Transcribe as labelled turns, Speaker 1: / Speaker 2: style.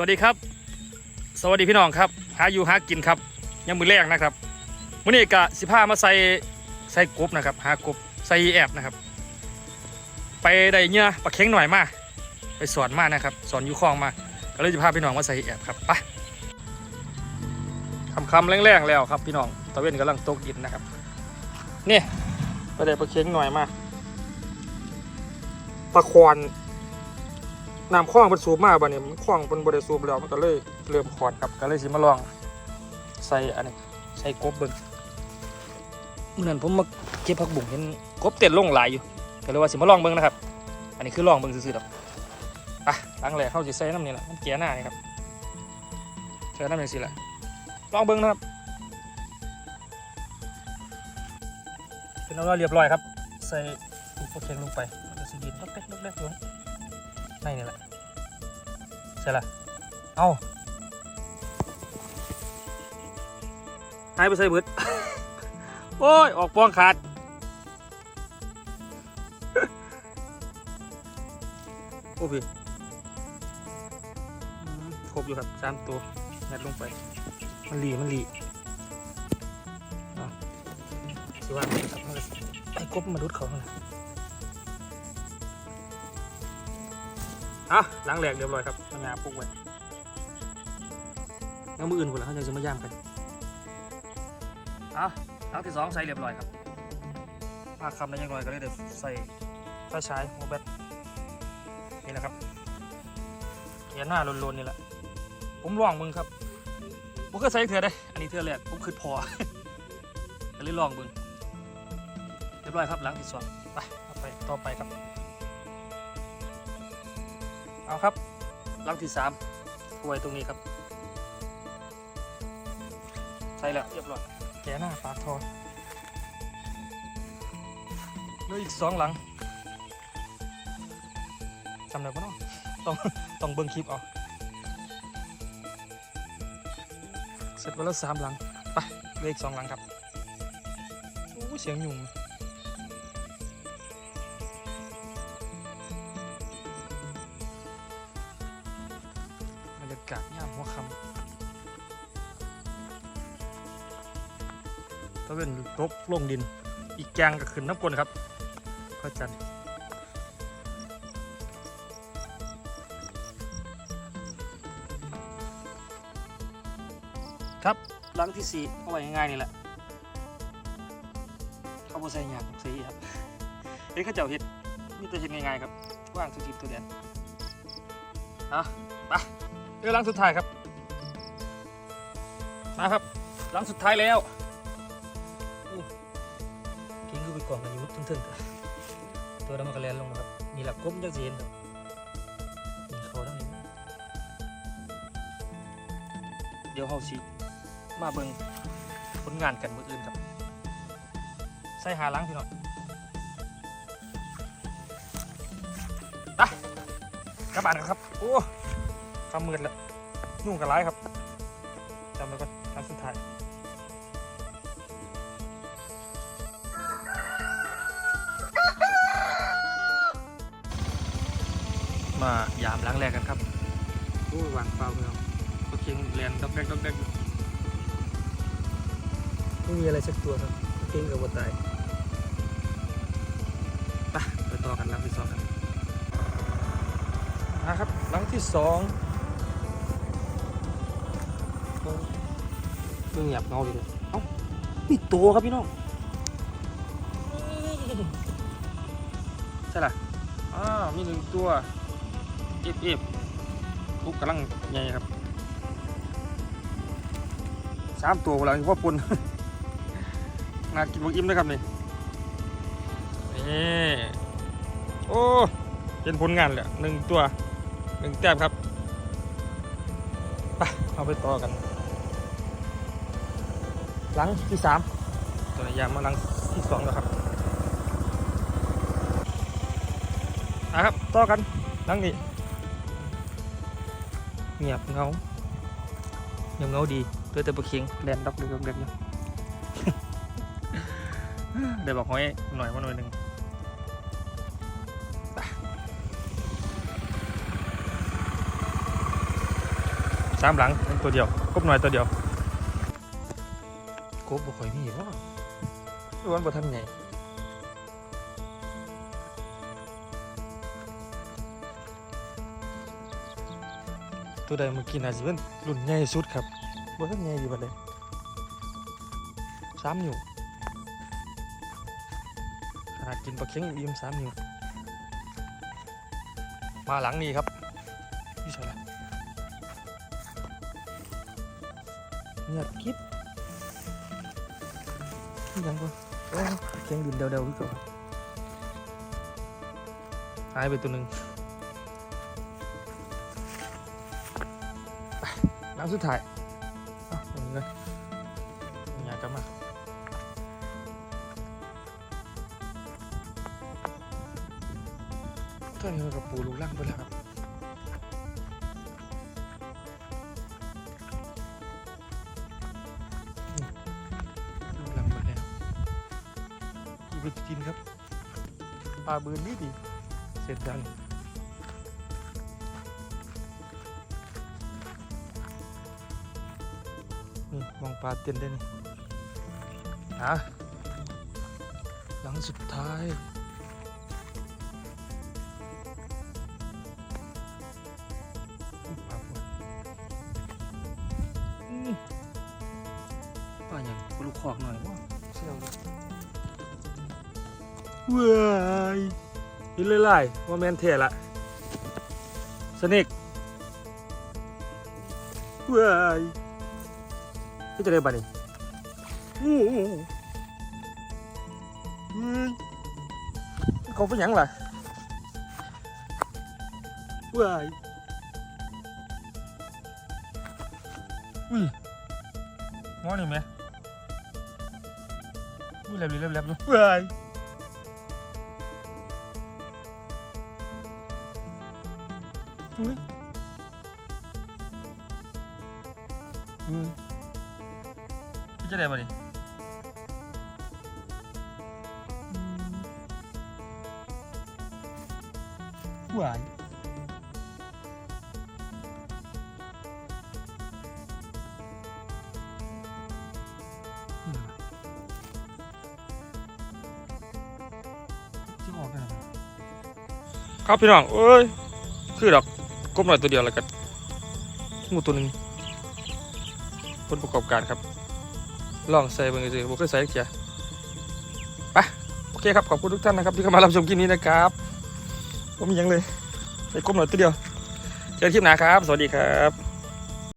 Speaker 1: สวัสดีครับ สวัสดีพี่น้องครับหาอยู่หากินครับยังมือแรกนะครับวันนี้กะสิพามาใส่ใส่กบนะครับหากบใส่แอบนะครับ ไปได้เนื้อปลาเค็งหน่อยมาไปสอนมานะครับสอนอยู่คลองมาก็เลยจะพาพี่น้องมาใส่แอบครับไปคำคำแรงๆแล้วครับพี่น้องตะเวนกำลังตกดินนะครับนี่ไปได้ปลาเค็งหน่อยมาปลาควาน น้ำคลองมันสูบมากบ่เนี่ยมันคลองมันบริสูบแล้วมันก็เลยเริ่มขอดครับก็เลยสิมาลอง ใส่อันนี้ใส่กบเบิ่งเมื่อนั้นผมมาเก็บผักบุ้งเห็นกบเต้นลงหลายอยู่ก็เลยว่าสิมาลองเบิ่งนะครับ อันนี้คือลองเบิ่งซื่อๆดอกอะหลังแรกเข้าสิใส่น้ำนี่แหละน้ำเกียหน้านี่ครับใส่น้ำนี่สิแหละลองเบิ่งนะครับเป็นเอาเรียบร้อยครับ ใส่ลูกโฟเคนลงไปแล้วก็สิดินดอกเล็กดอกเล็กลง ในนี่แหละใช่ละเอาหายไปใส่เบิดโอ้ย ออกปองขาด โอ้พี่ครบอยู่ครับสามตัวยัดลงไป มันหลีมันหลีสิว่ามันครับไอ้กบมาดุดเขาน่ะ อะล้างแหลกเรียบร้อยครับมันงาปุกไว้แล้วมืออื่นคนละเขาจะมาย่างกันอะล้างที่สองใส่เรียบร้อยครับปาคำได้ยังไงก็เลยเดี๋ยวใส่ไฟฉายหัวแบตนี่นะครับเขียนหน้าลนๆนี่แหละ ผมลองมึงครับผมก็ใส่เถื่อได้ อันนี้เถื่อแรกผมคือพอก็เลยลองมึงเรียบร้อยครับล้างที่สองไปเอาไปต่อไปครับ เอาครับลังที่สามถ้วยตรงนี้ครับ ใช่แล้วเรียบร้อยแกะหน้าปากทอเหลืออีกสองหลังจำได้ปะเนาะต้องต้องเบิ้งคลิปเอาเสร็จไปแล้วสามหลังไปเหลืออีกสองหลังครับโอ้ยเสียงยุง กาศยามหัวค่ำตะเวนตกลงดิน อีกแกงก็ขึ้นน้ำกลนครับพระจันทร์ครับหลังที่สี่เอาไว้ง่ายๆนี่แหละเขาบ่ใส่หยางสีครับเฮ้ยข้าเจ้าเห็ดมีแต่เห็ดง่ายๆครับว่างทุกทิศทุกเดือนเอาไป เรือหลังสุดท้ายครับ มาครับ หลังสุดท้ายแล้วกินก็ไปก่องกันอยู่ทึ่งๆตัวดำมันกระเลนลงนะครับนี่หละก้มจังสีเห็นครับนี่เขาทั้งนี้เดี๋ยวเขาสิมาเบิ่งผลงานกันมืออื่นครับ ใส่หาล้างพี่น้องไปกลับบ้านกันครับ โอ้ คำมืดแล้วนุ่งกับร้ายครับจำไว้ก่อนครั้งสุดท้ายมายามล้างแรกกันครับโอ้ยวางเปล่าเมืองโอเคเรียนดอกแดกดอกแดกไม่มีอะไรสักตัวครับเก่งกับวัตายไปไปต่อกันหลังที่สองกันนะครับหลังที่สอง เงียบเงาเลยเอ้ามีตัวครับพี่น้องใช่ล่ะอ่ามีหนึ่งตัวเอฟเอฟลูกกำลังใหญ่ครับสามตัวแล้วว่าปนน่ากินบางอิ่มด้วยครับนี่นี่โอ้เป็นผลงานแหละหนึ่งตัวหนึ่งแต้มครับไปเอาไปต่อกัน หลังที่สามตัวยามมาหลังที่สองแล้วครับนะครับต่อกันหลังนี้เงียบเงาเงียบเงาดีตัวแต่ปลาเคียงแลนดอกเด็กเด็กอยู่เดี๋ยวบอกหอยหน่อยมาหน่อยหนึ่งไปสามหลังเป็นตัวเดียวกบหน่อยตัวเดียว กบบ่ค่อยมีวะล้วนบ่ทันใหญ่ตัวใดเมื่อกี้น่าจะเป็นรุ่นใหญ่สุดครับบ่ทันใหญ่ดีบัดเลยสามนิ้วขนาดกินปลาเค็งอิ่มสามนิ้วมาหลังนี้ครับนี่ใช่ละเงียบกิ๊บ ยังก็โอ้เคียงดินเดาๆพี่ก่อนหายไปตัวหนึ่งน้ำสุดท้ายตรงนี้เลยอยากกลับมาตอนนี้เรากับปูลูกล่างไปแล้วครับ กีไปกินครับ ปลาบืนนี่ดี เสร็จดังนี่มองปลาเต้นได้นี่ฮะหลังสุดท้ายอุ๊ยปลาพวกอืมป้าอย่างปลูกคอกหน่อยว่าเชี่ยวเลย ว้ายนี่เลยไล่ว่าแมนเทละสนิกว้ายพี่จะได้บัดนี้โอ้โหเฮ้ยเขาเป็นหยังล่ะว้ายอุ้ยงอนี่ไหมอุ้ยแลบเลยแลบแลบเลย เว้ยอุ้ยอืมพี่จะได้มาดิหวานอืมที่ออกกันครับพี่น้องเอ้ย คือดอก กบหน่อยตัวเดียวแล้วกันงูตัวหนึ่งผลประกอบการครับลองใส่เบิ่งสิผมก็ใส่เกียไปโอเคครับขอบคุณทุกท่านนะครับที่เข้ามารับชมคลิปนี้นะครับผมมียังเลยใส่กบหน่อยตัวเดียวเจอคลิปหน้าครับ สวัสดีครับ